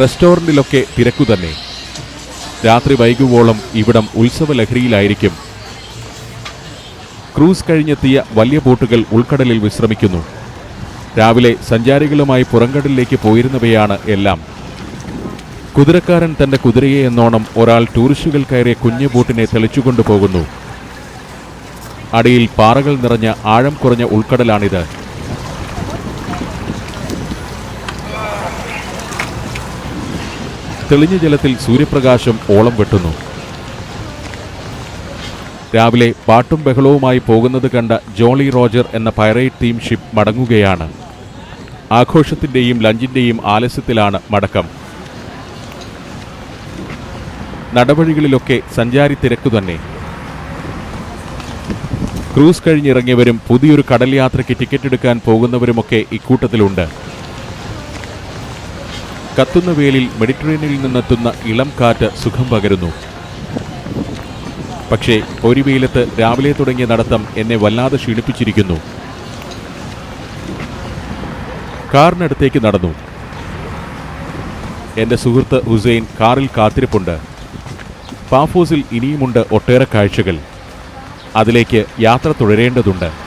റെസ്റ്റോറന്റിലൊക്കെ തിരക്കു തന്നെ. രാത്രി വൈകുവോളം ഇവിടം ഉത്സവ ലഹരിയിലായിരിക്കും ക്രൂസ് കഴിഞ്ഞെത്തിയ വലിയ ബോട്ടുകൾ ഉൾക്കടലിൽ വിശ്രമിക്കുന്നു. രാവിലെ സഞ്ചാരികളുമായി പുറംകടലിലേക്ക് പോയിരുന്നവയാണ് എല്ലാം. കുതിരക്കാരൻ തന്റെ കുതിരയെ എന്നോണം ഒരാൾ ടൂറിസ്റ്റുകൾ കയറിയ കുഞ്ഞു ബോട്ടിനെ തെളിച്ചുകൊണ്ടു പോകുന്നു അടിയിൽ പാറകൾ നിറഞ്ഞ ആഴം കുറഞ്ഞ ഉൾക്കടലാണിത്. തെളിഞ്ഞ ജലത്തിൽ സൂര്യപ്രകാശം ഓളം വെട്ടുന്നു. രാവിലെ പാട്ടും ബഹളവുമായി പോകുന്നത് കണ്ട ജോളി റോജർ എന്ന പൈറേറ്റ് തീം ഷിപ്പ് മടങ്ങുകയാണ്. ആഘോഷത്തിന്റെയും ലഞ്ചിന്റെയും ആലസ്യത്തിലാണ് മടക്കം. നടവഴികളിലൊക്കെ സഞ്ചാരി തിരക്കു തന്നെ. ക്രൂസ് കഴിഞ്ഞിറങ്ങിയവരും പുതിയൊരു കടൽ യാത്രയ്ക്ക് ടിക്കറ്റ് എടുക്കാൻ പോകുന്നവരുമൊക്കെ ഇക്കൂട്ടത്തിലുണ്ട്. കത്തുന്ന വേലിൽ മെഡിറ്ററേനിയനിൽ നിന്നെത്തുന്ന ഇളം കാറ്റ് സുഖം പകരുന്നു. പക്ഷേ ഒരു വെയിലത്ത് രാവിലെ തുടങ്ങിയ നടത്തം എന്നെ വല്ലാതെ ക്ഷീണിപ്പിച്ചിരിക്കുന്നു. കാറിനടുത്തേക്ക് നടന്നു. എന്റെ സുഹൃത്ത് ഹുസൈൻ കാറിൽ കാത്തിരിപ്പുണ്ട്. പാഫോസിൽ ഇനിയുമുണ്ട് ഒട്ടേറെ കാഴ്ചകൾ. അതിലേക്ക് യാത്ര തുടരേണ്ടതുണ്ട്.